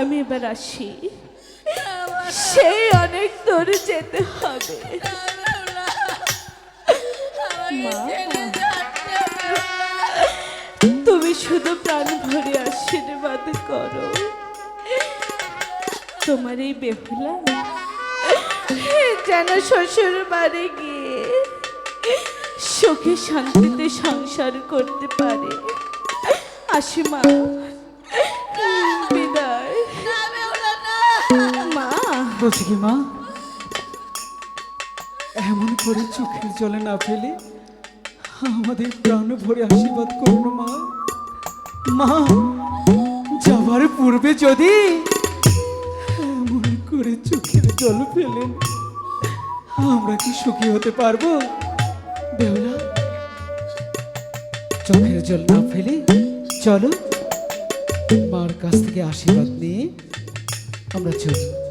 আমি এবার আসি। সেই অনেক দূরে যেতে হবে। তুমি শুধু প্রাণ ভরে আশীর্বাদ করো। তোমার এই বেহুলা যেন শ্বশুর বাড়ি গিয়ে সুখে শান্তিতে সংসার করতে পারে। আসি মা। মা মা এমন করে চোখের জলে না ফেলে আমাদের প্রাণ ভরে আশীর্বাদ করুন মা। মা, যাবার পূর্বে যদি এমন করে চোখের জল ফেলেন আমরা কি সুখী হতে পারব? বেহুলা, চোখের জল না ফেলে চলো মার কাছ থেকে আশীর্বাদ নিয়ে আমরা চলি।